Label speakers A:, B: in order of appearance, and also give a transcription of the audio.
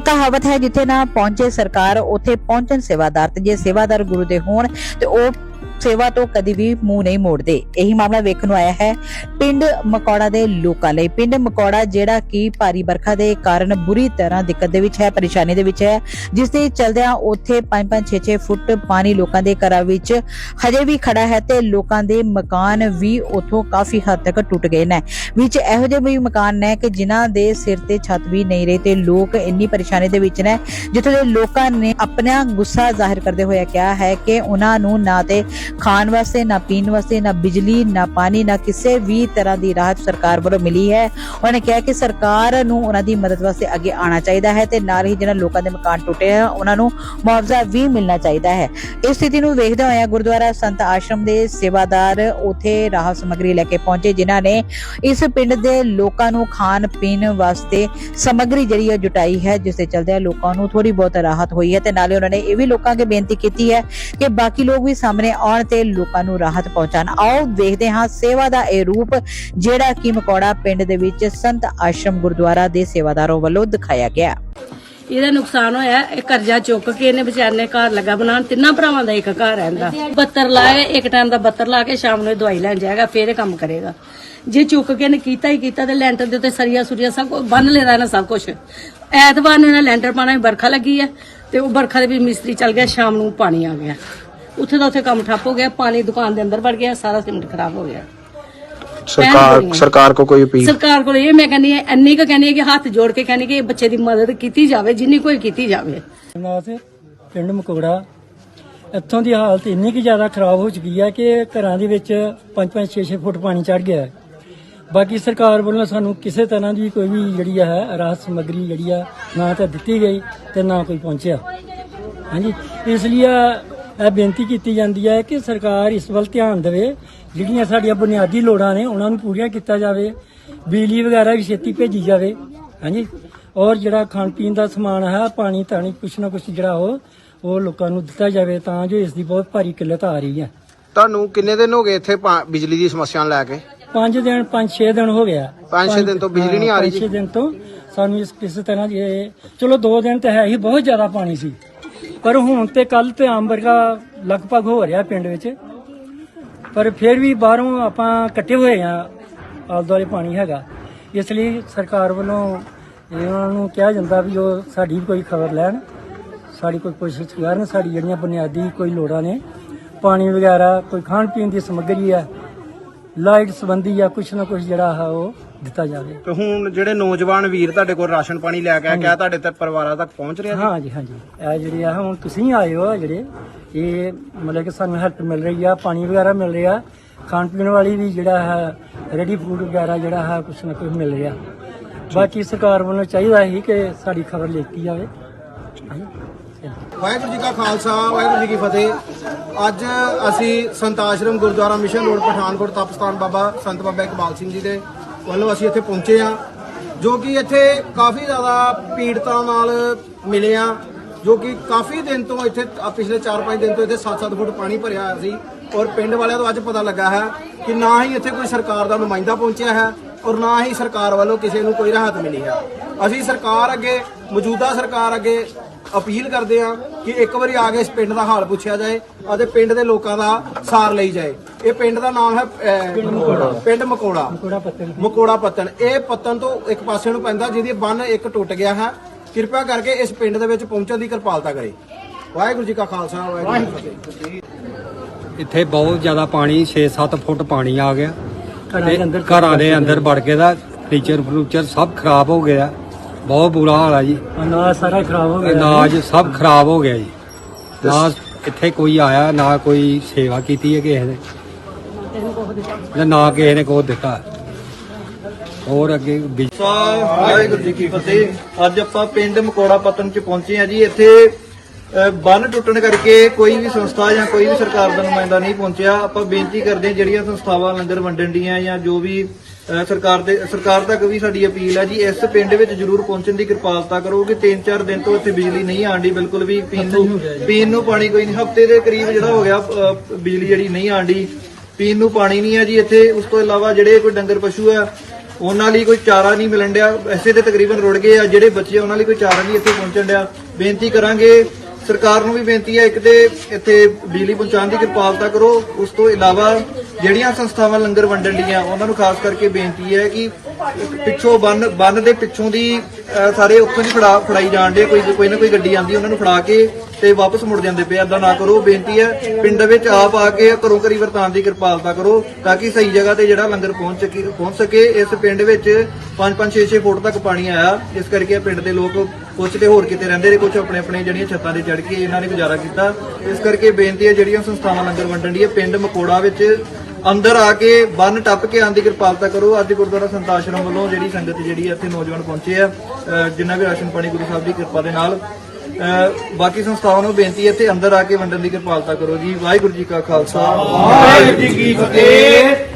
A: ਇਹ ਕਹਾਵਤ ਹੈ ਜਿੱਥੇ ਨਾ ਪਹੁੰਚੇ ਸਰਕਾਰ, ਉੱਥੇ ਪਹੁੰਚਣ ਸੇਵਾਦਾਰ ਤੇ ਜੇ ਸੇਵਾਦਾਰ ਗੁਰੂ ਦੇ ਹੋਣ ਤੇ ਉਹ ਸੇਵਾ ਤੋਂ ਕਦੀ ਵੀ ਮੂੰਹ ਨਹੀਂ ਮੋੜਦੇ। ਇਹੀ ਮਾਮਲਾ ਵੇਖਣ ਨੂੰ ਆਇਆ ਹੈ ਪਿੰਡ ਮਕੌੜਾ ਦੇ ਲੋਕਾਂ ਲਈ। ਪਿੰਡ ਮਕੌੜਾ ਜਿਹੜਾ ਕਿ ਭਾਰੀ ਵਰਖਾ ਦੇ ਕਾਰਨ ਬੁਰੀ ਤਰ੍ਹਾਂ ਦਿੱਕਤ ਦੇ ਵਿੱਚ ਹੈ, ਪਰੇਸ਼ਾਨੀ ਦੇ ਵਿੱਚ ਹੈ ਜਿਸ ਦੇ ਚਲਦਿਆਂ ਉੱਥੇ 5-5 6-6 ਫੁੱਟ ਪਾਣੀ ਲੋਕਾਂ ਦੇ ਘਰਾਂ ਵਿੱਚ ਹਜੇ ਵੀ ਖੜਾ ਹੈ ਤੇ ਲੋਕਾਂ ਦੇ ਮਕਾਨ ਵੀ ਉਥੋਂ ਕਾਫੀ ਹੱਦ ਤੱਕ ਟੁੱਟ ਗਏ ਨੇ। ਵਿੱਚ ਇਹੋ ਜਿਹੇ ਵੀ ਮਕਾਨ ਨੇ ਕਿ ਜਿਨ੍ਹਾਂ ਦੇ ਸਿਰ ਤੇ ਛੱਤ ਵੀ ਨਹੀਂ ਰਹੀ ਤੇ ਲੋਕ ਇੰਨੀ ਪਰੇਸ਼ਾਨੀ ਦੇ ਵਿੱਚ ਨੇ, ਜਿੱਥੇ ਦੇ ਲੋਕਾਂ ਨੇ ਆਪਣਾ ਗੁੱਸਾ ਜ਼ਾਹਿਰ ਕਰਦੇ ਹੋਏ ਕਿਹਾ ਹੈ ਕਿ ਉਹਨਾਂ ਨੂੰ ਨਾ ਤੇ ਖਾਣ ਵਾਸਤੇ, ਨਾ ਪੀਣ ਵਾਸਤੇ, ਨਾ ਬਿਜਲੀ, ਨਾ ਪਾਣੀ, ਨਾ ਕਿਸੇ ਵੀ ਤਰ੍ਹਾਂ ਦੀ ਰਾਹਤ ਸਰਕਾਰ ਵੱਲੋਂ ਮਿਲੀ ਹੈ। ਉਹਨਾਂ ਕਿਹਾ ਕਿ ਸਰਕਾਰ ਨੂੰ ਉਹਨਾਂ ਦੀ ਮਦਦ ਵਾਸਤੇ ਅੱਗੇ ਆਉਣਾ ਚਾਹੀਦਾ ਹੈ ਤੇ ਨਾਲ ਹੀ ਜਿਹਨਾਂ ਲੋਕਾਂ ਦੇ ਮਕਾਨ ਟੁੱਟੇ ਆ, ਉਹਨਾਂ ਨੂੰ ਮੁਆਵਜ਼ਾ ਵੀ ਮਿਲਣਾ ਚਾਹੀਦਾ ਹੈ। ਇਸ ਸਥਿਤੀ ਨੂੰ ਵੇਖਦੇ ਹੋਏ ਗੁਰਦੁਆਰਾ ਸੰਤ ਆਸ਼ਰਮ ਦੇ ਸੇਵਾਦਾਰ ਉਥੇ ਰਾਹਤ ਸਮੱਗਰੀ ਲੈ ਕੇ ਪਹੁੰਚੇ, ਜਿਨ੍ਹਾਂ ਨੇ ਇਸ ਪਿੰਡ ਦੇ ਲੋਕਾਂ ਨੂੰ ਖਾਣ ਪੀਣ ਵਾਸਤੇ ਸਮੱਗਰੀ ਜਿਹੜੀ ਹੈ ਜੁਟਾਈ ਹੈ, ਜਿਸ ਦੇ ਚਲਦੇ ਲੋਕਾਂ ਨੂੰ ਥੋੜੀ ਬਹੁਤ ਰਾਹਤ ਹੋਈ ਹੈ ਤੇ ਨਾਲੇ ਉਹਨਾਂ ਨੇ ਇਹ ਵੀ ਲੋਕਾਂ ਅੱਗੇ ਬੇਨਤੀ ਕੀਤੀ ਹੈ ਕਿ ਬਾਕੀ ਲੋਕ ਵੀ ਸਾਹਮਣੇ ਆਉਣ ਤੇ ਲੋਕਾਂ ਨੂੰ ਰਾਹਤ ਪਹੁੰਚਾਉਣ। ਆਓ ਦੇਖਦੇ ਹਾਂ ਸੇਵਾ ਦਾ ਇਹ ਰੂਪ ਜਿਹੜਾ ਕਿ ਮਕੌੜਾ ਪਿੰਡ ਦੇ ਵਿੱਚ ਸੰਤ ਆਸ਼ਰਮ ਗੁਰਦੁਆਰਾ ਦੇ ਸੇਵਾਦਾਰਾਂ ਵੱਲੋਂ ਦਿਖਾਇਆ ਗਿਆ।
B: ਇਹਦਾ ਨੁਕਸਾਨ ਹੋਇਆ, ਇਹ ਕਰਜ਼ਾ ਚੁੱਕ ਕੇ ਇਹਨੇ ਵਿਚਾਰੇ ਨੇ ਘਰ ਲੱਗਾ ਬਣਾਉਣ। ਤਿੰਨਾਂ ਭਰਾਵਾਂ ਦਾ ਇੱਕ ਘਰ ਰਹਿੰਦਾ ਬੱਤਰ ਲਾਏ, ਇੱਕ ਟਾਈਮ ਦਾ ਬੱਤਰ ਲਾ ਕੇ ਸ਼ਾਮ ਨੂੰ ਇਹ ਦਵਾਈ ਲੈਣ ਜਾਏਗਾ, ਫੇਰ ਇਹ ਕੰਮ ਕਰੇਗਾ। ਜੇ ਚੁੱਕ ਕੇ ਨੇ ਕੀਤਾ ਹੀ ਕੀਤਾ ਤੇ ਲੈਂਟਰ ਦੇ ਉੱਤੇ ਸਰੀਆ ਸੁਰੀਆ ਸਭ ਕੁਝ ਬੰਨ ਲੈਦਾ ਨਾ ਸਭ ਕੁਝ ਐਤਵਾਰ ਨੂੰ ਇਹਨਾਂ ਲੈਂਟਰ ਪਾਣਾ ਬਰਖਾ ਲੱਗੀ ਹੈ ਤੇ ਉਹ ਬਰਖਾ ਦੇ ਵੀ ਮਿਸਤਰੀ ਚੱਲ ਗਿਆ, ਸ਼ਾਮ ਨੂੰ ਪਾਣੀ ਆ ਗਿਆ। ਉੱਥੇ ਦਾ ਉੱਥੇ ਕੰਮ ਠੱਪ ਹੋ ਗਿਆ ਪਾਣੀ ਦੁਕਾਨ ਦੇ ਅੰਦਰ ਵੜ ਗਿਆ ਸਾਰਾ ਸੀਮਿੰਟ ਖਰਾਬ ਹੋ ਗਿਆ।
C: ਸਰਕਾਰ। ਸਰਕਾਰ ਕੋ ਕੋਈ ਅਪੀਲ?
B: ਸਰਕਾਰ ਕੋਲ ਇਹ ਮੈਂ ਕਹਿੰਦੀ ਹਾਂ ਇੰਨੀ ਕੁ ਕਹਿੰਦੀ ਕਿ ਹੱਥ ਜੋੜ ਕੇ ਕਹਿੰਦੀ ਕਿ ਇਹ ਬੱਚੇ ਦੀ ਮਦਦ ਕੀਤੀ ਜਾਵੇ ਜਿੰਨੀ ਕੋਈ ਕੀਤੀ ਜਾਵੇ।
D: ਨਾਥ ਪਿੰਡ ਮਕੋੜਾ ਇੱਥੋਂ ਦੀ ਹਾਲਤ ਇੰਨੀ ਕਿ ਜ਼ਿਆਦਾ ਖਰਾਬ ਹੋ ਚੁੱਕੀ ਹੈ ਕਿ ਘਰਾਂ ਦੇ ਵਿੱਚ 5-5 6-6 ਫੁੱਟ ਪਾਣੀ ਚੜ ਗਿਆ ਹੈ। ਬਾਕੀ ਸਰਕਾਰ ਵੱਲੋਂ ਸਾਨੂੰ ਕਿਸੇ ਤਰ੍ਹਾਂ ਦੀ ਕੋਈ ਵੀ ਜਿਹੜੀ ਹੈ ਰਾਹਤ ਸਮੱਗਰੀ ਜਿਹੜੀ ਆ ਨਾ ਤਾਂ ਦਿੱਤੀ ਗਈ ਤੇ ਨਾ ਕੋਈ ਪਹੁੰਚਿਆ। ਹਾਂਜੀ ਇਸ ਲਈ ਇਹ ਬੇਨਤੀ ਕੀਤੀ ਜਾਂਦੀ ਹੈ ਕਿ ਸਰਕਾਰ ਇਸ ਵੱਲ ਧਿਆਨ ਦੇਵੇ। ਜਿਹੜੀਆਂ ਸਾਡੀਆਂ ਬੁਨਿਆਦੀ ਲੋੜਾਂ ਨੇ ਉਹਨਾਂ ਨੂੰ ਪੂਰੀਆਂ ਕੀਤਾ ਜਾਵੇ। ਬਿਜਲੀ ਵਗੈਰਾ ਵੀ ਛੇਤੀ ਭੇਜੀ ਜਾਵੇ। ਹਾਂਜੀ? ਔਰ ਜਿਹੜਾ ਖਾਣ ਪੀਣ ਦਾ ਸਮਾਨ ਹੈ ਪਾਣੀ ਤਾਣੀ ਕੁਛ ਨਾ ਕੁਛ ਜਿਹੜਾ ਉਹ ਉਹ ਲੋਕਾਂ ਨੂੰ ਦਿੱਤਾ ਜਾਵੇ ਤਾਂ ਜੋ ਇਸ ਦੀ ਬਹੁਤ ਭਾਰੀ ਕਿੱਲਤ ਆ ਰਹੀ ਹੈ।
C: ਤੁਹਾਨੂੰ ਕਿੰਨੇ ਦਿਨ ਹੋ ਗਏ ਇੱਥੇ ਪਾ- ਬਿਜਲੀ ਦੀ ਸਮੱਸਿਆ ਨੂੰ ਲੈ ਕੇ?
D: ਪੰਜ ਦਿਨ ਪੰਜ 6 ਦਿਨ ਹੋ ਗਿਆ।
C: ਪੰਜ ਛੇ ਦਿਨ ਤੋਂ ਬਿਜਲੀ ਨਹੀਂ ਆ ਰਹੀ ਜੀ?
D: 6 ਦਿਨ ਤੋਂ ਸਾਨੂੰ ਇਸ ਕਿਸੇ ਤਰ੍ਹਾਂ ਦੀ ਇਹ- ਚਲੋ 2 ਦਿਨ ਤੇ ਹੈ ਹੀ ਬਹੁਤ ਜ਼ਿਆਦਾ ਪਾਣੀ ਸੀ। ਪਰ ਹੁਣ ਤੇ ਕੱਲ ਤੇ ਆਮ ਵਰਗਾ ਲਗਭਗ ਹੋ ਰਿਹਾ ਪਿੰਡ ਵਿੱਚ। ਪਰ ਫਿਰ ਵੀ ਬਾਹਰੋਂ ਆਪਾਂ ਕੱਟੇ ਹੋਏ ਆ ਆਲ ਦੁਆਲੇ ਪਾਣੀ ਹੈਗਾ। ਇਸ ਲਈ ਸਰਕਾਰ ਵੱਲੋਂ ਇਹਨਾਂ ਨੂੰ ਕਿਹਾ ਜਾਂਦਾ ਵੀ ਉਹ ਸਾਡੀ ਵੀ ਕੋਈ ਖਬਰ ਲੈਣ। ਸਾਡੀ ਕੋਈ ਕੋਸ਼ਿਸ਼ ਕਰਨ, ਸਾਡੀ ਜਿਹੜੀਆਂ ਬੁਨਿਆਦੀ ਕੋਈ ਲੋੜਾਂ ਨੇ। ਪਾਣੀ ਵਗੈਰਾ, ਕੋਈ ਖਾਣ ਪੀਣ ਦੀ ਸਮੱਗਰੀ ਆ, ਲਾਈਟ ਸੰਬੰਧੀ ਆ, ਕੁਛ ਨਾ ਕੁਛ ਜਿਹੜਾ ਹੈ ਉਹ ਦਿੱਤਾ ਜਾਵੇ।
C: ਤੇ ਹੁਣ ਜਿਹੜੇ ਨੌਜਵਾਨ ਵੀਰ ਤੁਹਾਡੇ ਕੋਲ ਰਾਸ਼ਨ ਪਾਣੀ ਲੈ ਕੇ ਆ ਕਿਆ ਤੁਹਾਡੇ ਤੇ ਪਰਿਵਾਰਾਂ ਤੱਕ ਪਹੁੰਚ ਰਿਹਾ ਜੀ?
D: ਹਾਂ ਜੀ ਹਾਂ ਜੀ ਇਹ ਜਿਹੜੇ ਆ ਹੁਣ ਤੁਸੀਂ ਆਏ ਹੋ ਜਿਹੜੇ ਇਹ ਮਤਲਬ ਕਿ ਸਾਨੂੰ ਹੈਲਪ ਮਿਲ ਰਹੀ ਆ ਪਾਣੀ ਵਗੈਰਾ ਮਿਲ ਰਿਹਾ ਖਾਣ ਪੀਣ ਵਾਲੀ ਵੀ ਜਿਹੜਾ ਹੈ ਰੈਡੀ ਫੂਡ ਵਗੈਰਾ ਜਿਹੜਾ ਹੈ ਕੁਛ ਨਾ ਕੁਛ ਮਿਲ ਰਿਹਾ। ਬਾਕੀ ਸਰਕਾਰ ਵੱਲੋਂ ਚਾਹੀਦਾ ਸੀ ਕਿ ਸਾਡੀ ਖਬਰ ਲਿਖੀ ਜਾਵੇ।
E: ਵਾਹਿਗੁਰੂ ਜੀ ਕਾ ਖਾਲਸਾ ਵਾਹਿਗੁਰੂ ਜੀ ਕੀ ਫਤਿਹ। ਅੱਜ ਅਸੀਂ ਸੰਤ ਆਸ਼ਰਮ ਗੁਰਦੁਆਰਾ ਮਿਸ਼ਨ ਰੋਡ ਪਠਾਨਕੋਟ ਤਪਸਤਾਨ ਬਾਬਾ ਸੰਤ ਬਾਬਾ ਇਕਬਾਲ ਸਿੰਘ ਜੀ ਦੇ ਵੱਲੋਂ ਅਸੀਂ ਇੱਥੇ ਪਹੁੰਚੇ ਆ ਜੋ ਕਿ ਇੱਥੇ ਕਾਫੀ ਜ਼ਿਆਦਾ ਪੀੜਤਾਂ ਨਾਲ ਮਿਲੇ ਆ ਜੋ ਕਿ ਕਾਫੀ ਦਿਨ ਤੋਂ ਇੱਥੇ ਪਿਛਲੇ 4-5 ਦਿਨ ਤੋਂ ਇੱਥੇ 7-7 ਫੁੱਟ ਪਾਣੀ ਭਰਿਆ ਹੋਇਆ ਸੀ ਔਰ ਪਿੰਡ ਵਾਲਿਆਂ ਤੋਂ ਅੱਜ ਪਤਾ ਲੱਗਾ ਹੈ ਕਿ ਨਾ ਹੀ ਇੱਥੇ ਕੋਈ ਸਰਕਾਰ ਦਾ ਨੁਮਾਇੰਦਾ ਪਹੁੰਚਿਆ ਹੈ ਔਰ ਨਾ ਹੀ ਸਰਕਾਰ ਵੱਲੋਂ ਕਿਸੇ ਨੂੰ ਕੋਈ ਰਾਹਤ ਮਿਲੀ ਹੈ। ਅਸੀਂ ਸਰਕਾਰ ਅੱਗੇ, ਮੌਜੂਦਾ ਸਰਕਾਰ ਅੱਗੇ ਅਪੀਲ ਕਰਦੇ ਆ ਕਿ ਇੱਕ ਵਾਰੀ ਆ ਕੇ ਇਸ ਪਿੰਡ ਦਾ ਹਾਲ ਪੁੱਛਿਆ ਜਾਏ ਅਤੇ ਪਿੰਡ ਦੇ ਲੋਕਾਂ ਦਾ ਸਾਰ ਲਈ ਜਾਏ। ਇਹ ਪਿੰਡ ਦਾ ਨਾਮ ਹੈ ਅਹ, ਪਿੰਡ ਮਕੋੜਾ। ਮਕੋੜਾ। ਪੱਤਨ ਇਹ ਪੱਤਨ ਤੋਂ ਇੱਕ ਪਾਸੇ ਨੂੰ ਪੈਂਦਾ ਜਿਹਦੀ ਬੰਨ ਇੱਕ ਟੁੱਟ ਗਿਆ ਹੈ। ਕਿਰਪਾ ਕਰਕੇ ਇਸ ਪਿੰਡ ਦੇ ਵਿੱਚ ਪਹੁੰਚਣ ਦੀ ਕਿਰਪਾਲਤਾ ਕਰੇ। ਵਾਹਿਗੁਰੂ ਜੀ ਕਾ ਖਾਲਸਾ ਵਾਹਿਗੁਰੂ ਜੀ ਕੀ ਫਤਿਹ।
F: ਇੱਥੇ ਬਹੁਤ ਜ਼ਿਆਦਾ ਪਾਣੀ 6-7 ਫੁੱਟ ਪਾਣੀ ਆ ਗਿਆ।
D: ਘਰਾਂ ਦੇ ਅੰਦਰ
F: ਘਰਾਂ ਦੇ ਅੰਦਰ ਵੜ ਕੇ ਦਾ ਫਰਨੀਚਰ ਫਰੂਚਰ ਸਭ ਖਰਾਬ ਹੋ ਗਿਆ। ਬਹੁਤ ਬੁਰਾ ਹਾਲ ਆ ਜੀ।
D: ਅਨਾਜ ਸਾਰਾ ਖਰਾਬ ਹੋ ਗਿਆ
F: ਅਨਾਜ ਸਭ ਖਰਾਬ ਹੋ ਗਿਆ ਜੀ। ਨਾ ਇੱਥੇ ਕੋਈ ਆਇਆ ਨਾ ਕੋਈ ਸੇਵਾ ਕੀਤੀ ਹੈ ਕਿਸੇ ਨੇ। ਨਾ ਕਿਸੇ ਨੇ ਕੋਈ ਦਿੱਤਾ। ਹੋਰ ਅੱਗੇ
G: ਵਾਹਿਗੁਰੂ ਜੀ ਕੀ ਫਤਿਹ। ਅੱਜ ਆਪਾਂ ਪਿੰਡ ਮਕੋੜਾ ਪਤਨ ਚ ਪਹੁੰਚੇ ਆ ਜੀ। ਇੱਥੇ ਬੰਨ ਟੁੱਟਣ ਕਰਕੇ ਕੋਈ ਵੀ ਸੰਸਥਾ ਜਾਂ ਕੋਈ ਵੀ ਸਰਕਾਰ ਦਾ ਨੁਮਾਇੰਦਾ ਨਹੀਂ ਪਹੁੰਚਿਆ। ਆਪਾਂ ਬੇਨਤੀ ਕਰਦੇ ਹਾਂ ਜਿਹੜੀਆਂ ਸੰਸਥਾਵਾਂ ਲੰਗਰ ਵੰਡਣ ਦੀਆਂ ਜਾਂ ਜੋ ਵੀ ਸਰਕਾਰ ਦੇ ਸਰਕਾਰ ਤੱਕ ਵੀ ਸਾਡੀ ਅਪੀਲ ਹੈ ਜੀ ਇਸ ਪਿੰਡ ਵਿੱਚ ਜ਼ਰੂਰ ਪਹੁੰਚਣ ਦੀ ਕਿਰਪਾਲਤਾ ਕਰੋ ਕਿ 3-4 ਦਿਨ ਤੋਂ ਇੱਥੇ ਬਿਜਲੀ ਨਹੀਂ ਆਂਦੀ ਬਿਲਕੁਲ ਵੀ ਪੀਣ ਨੂੰ ਪੀਣ ਨੂੰ ਪਾਣੀ ਕੋਈ ਨਹੀਂ ਹਫ਼ਤੇ ਦੇ ਕਰੀਬ ਜਿਹੜਾ ਹੋ ਗਿਆ ਬਿਜਲੀ ਜਿਹੜੀ ਨਹੀਂ ਆਂਦੀ ਪੀਣ ਨੂੰ ਪਾਣੀ ਨਹੀਂ ਹੈ ਜੀ ਇੱਥੇ ਉਸ ਤੋਂ ਇਲਾਵਾ ਜਿਹੜੇ ਕੋਈ ਡੰਗਰ ਪਸ਼ੂ ਆ ਉਹਨਾਂ ਲਈ ਕੋਈ ਚਾਰਾ ਨਹੀਂ ਮਿਲਣ ਡਿਆ। ਐਸੇ ਤੇ ਤਕਰੀਬਨ ਰੁੜ ਗਏ ਆ ਜਿਹੜੇ ਬੱਚੇ ਉਹਨਾਂ ਲਈ ਕੋਈ ਚਾਰਾ ਨਹੀਂ ਇੱਥੇ ਪਹੁੰਚਣ ਡਿਆ। ਬੇਨਤੀ ਕਰਾਂਗੇ ਸਰਕਾਰ ਨੂੰ ਵੀ ਬੇਨਤੀ ਹੈ ਇੱਕ ਤੇ ਇੱਥੇ ਬਿਜਲੀ ਪਹੁੰਚਾਉਣ ਦੀ ਕਿਰਪਾਲਤਾ ਕਰੋ। ਉਸ ਤੋਂ ਇਲਾਵਾ ਜਿਹੜੀਆਂ ਸੰਸਥਾਵਾਂ ਲੰਗਰ ਵੰਡਣ ਦੀਆਂ, ਉਹਨਾਂ ਨੂੰ ਖਾਸ ਕਰਕੇ ਬੇਨਤੀ ਹੈ ਕਿ ਪਿੱਛੋਂ ਬੰਨ ਬੰਨ ਦੇ ਪਿੱਛੋਂ ਦੀ ਸਾਰੇ ਉੱਥੋਂ ਦੀ ਫੜਾ, ਫੜਾਈ ਜਾਣ ਦੇ, ਕੋਈ ਕੋਈ ਨਾ ਕੋਈ ਗੱਡੀ ਆਉਂਦੀ, ਉਹਨਾਂ ਨੂੰ ਫੜਾ ਕੇ ਤੇ ਵਾਪਸ ਮੁੜ ਜਾਂਦੇ ਪਏ ਏਦਾਂ ਨਾ ਕਰੋ, ਬੇਨਤੀ ਹੈ, ਪਿੰਡ ਵਿੱਚ ਆਪ ਆ ਕੇ ਘਰੋਂ ਘਰੀ ਵਰਤਾਨ ਦੀ ਕਿਰਪਾਲਤਾ ਕਰੋ ਤਾਂ ਕਿ ਸਹੀ ਜਗ੍ਹਾ ਤੇ ਜਿਹੜਾ ਲੰਗਰ ਪਹੁੰਚ ਸਕੇ ਪਹੁੰਚ ਸਕੇ। ਇਸ ਪਿੰਡ ਵਿੱਚ 5-5 6-6 ਫੁੱਟ ਤੱਕ ਪਾਣੀ ਆਇਆ। ਇਸ ਕਰਕੇ ਪਿੰਡ ਦੇ ਲੋਕ ਕੁਝ ਤੇ ਹੋਰ ਕਿਤੇ ਰਹਿੰਦੇ ਨੇ ਕੁਝ ਆਪਣੇ ਆਪਣੇ ਜਿਹੜੀਆਂ ਛੱਤਾਂ ਤੇ ਚੜ੍ਹ ਕੇ ਇਹਨਾਂ ਨੇ ਗੁਜ਼ਾਰਾ ਕੀਤਾ। ਇਸ ਕਰਕੇ ਬੇਨਤੀ ਹੈ, ਜਿਹੜੀਆਂ ਸੰਸਥਾਵਾਂ ਲੰਗਰ ਵੰਡਣ ਦੀ ਪਿੰਡ ਮਕੋੜਾ ਵਿੱਚ ਅੰਦਰ ਆ ਕੇ ਬੰਨ ਟੱਪ ਕੇ ਆਉਣ ਦੀ ਕਿਰਪਾਲਤਾ ਕਰੋ। ਅੱਜ ਗੁਰਦੁਆਰਾ ਸੰਤ ਆਸ਼ਰਮ ਵੱਲੋਂ ਜਿਹੜੀ ਸੰਗਤ ਜਿਹੜੀ ਹੈ, ਇੱਥੇ ਨੌਜਵਾਨ ਪਹੁੰਚੇ ਆ। ਅਹ ਜਿਨ੍ਹਾਂ ਵੀ ਰਾਸ਼ਨ ਪਾਣੀ ਗੁਰੂ ਸਾਹਿਬ ਦੀ ਕਿਰਪਾ ਦੇ ਨਾਲ ਬਾਕੀ ਸੰਸਥਾਵਾਂ ਨੂੰ ਬੇਨਤੀ ਹੈ ਇੱਥੇ ਅੰਦਰ ਆ ਕੇ ਵੰਡਣ ਦੀ ਕਿਰਪਾਲਤਾ ਕਰੋ ਜੀ। ਵਾਹਿਗੁਰੂ ਜੀ ਕਾ ਖਾਲਸਾ। ਵਾਹਿਗੁਰੂ ਜੀ ਕੀ ਫਤਿਹ।